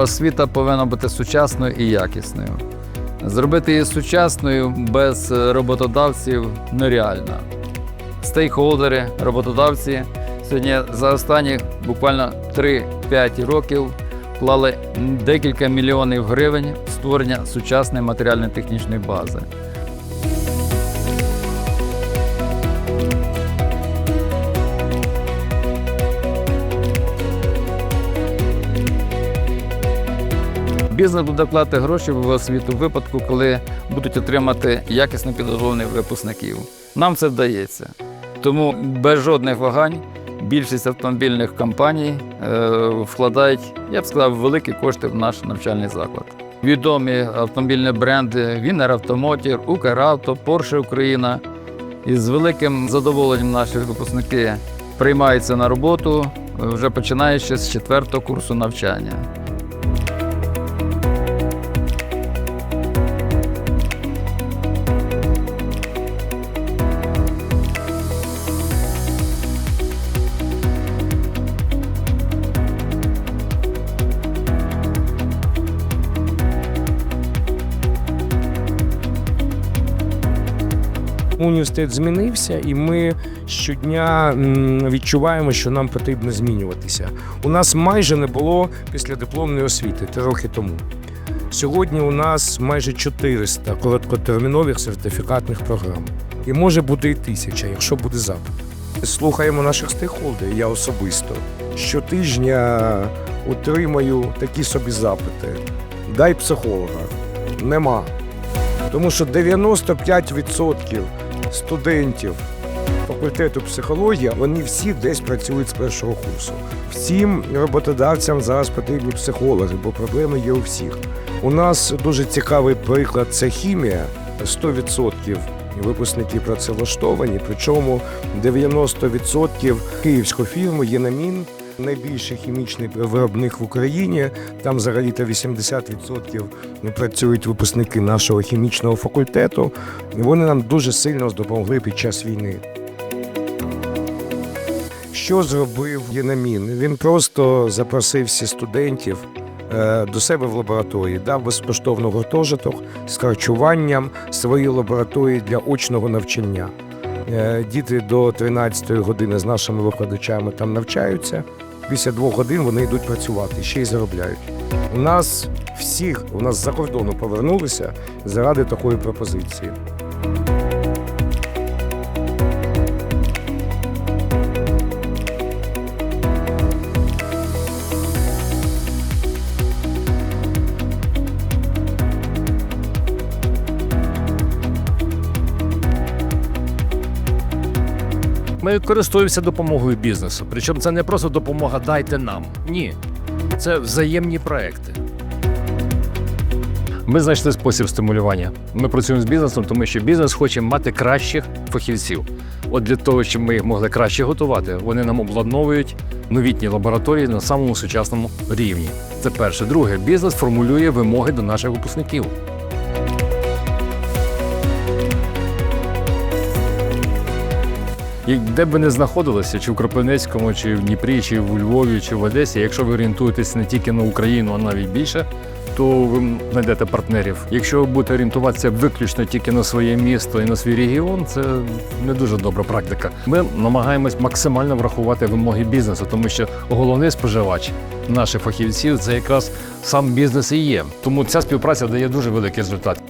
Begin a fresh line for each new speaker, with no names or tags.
освіта повинна бути сучасною і якісною. Зробити її сучасною без е, роботодавців нереально. Стейкхолдери, роботодавці сьогодні за останні буквально 3-5 років вклали декілька мільйонів гривень створення сучасної матеріально-технічної бази. Бізнес буде вкладати гроші в освіту в випадку, коли будуть отримати якісно підготовлених випускників. Нам це вдається. Тому без жодних вагань більшість автомобільних компаній е, вкладають, я б сказав, великі кошти в наш навчальний заклад. Відомі автомобільні бренди Вінер Автомотір, Укравто, Porsche Україна. І з великим задоволенням наші випускники приймаються на роботу е, вже починаючи з четвертого курсу навчання.
Університет змінився, і ми щодня відчуваємо, що нам потрібно змінюватися. У нас майже не було післядипломної освіти три роки тому. Сьогодні у нас майже 400 короткотермінових сертифікатних програм. І може бути і тисяча, якщо буде запит. Слухаємо наших стейкхолдерів, я особисто. Щотижня отримаю такі собі запити. Дай психолога. Нема. Тому що 95% студентів факультету психологія, вони всі десь працюють з першого курсу. Всім роботодавцям зараз потрібні психологи, бо проблеми є у всіх. У нас дуже цікавий приклад це хімія. 100% випускники працевлаштовані, причому 90% київську фірму Єнамін. Найбільший хімічний виробник в Україні. Там взагалі-то 80% працюють випускники нашого хімічного факультету. Вони нам дуже сильно допомогли під час війни. Що зробив Єнамін? Він просто запросив всі студентів е, до себе в лабораторії, дав безкоштовно гуртожиток з харчуванням свої лабораторії для очного навчання. Е, Діти до 13 години з нашими викладачами там навчаються. Після двох годин вони йдуть працювати, ще й заробляють. У нас всіх, у нас за кордону повернулися заради такої пропозиції.
Ми користуємося допомогою бізнесу. Причому це не просто допомога дайте нам. Ні. Це взаємні проекти. Ми знайшли спосіб стимулювання. Ми працюємо з бізнесом, тому що бізнес хоче мати кращих фахівців. От для того, щоб ми їх могли краще готувати, вони нам обладновують новітні лабораторії на самому сучасному рівні. Це перше. Друге, бізнес формулює вимоги до наших випускників. Де б ви не знаходилися, чи в Кропивницькому, чи в Дніпрі, чи в Львові, чи в Одесі, якщо ви орієнтуєтесь не тільки на Україну, а навіть більше, то ви знайдете партнерів. Якщо ви будете орієнтуватися виключно тільки на своє місто і на свій регіон, це не дуже добра практика. Ми намагаємось максимально врахувати вимоги бізнесу, тому що головний споживач наших фахівців це якраз сам бізнес і є. Тому ця співпраця дає дуже великий результат.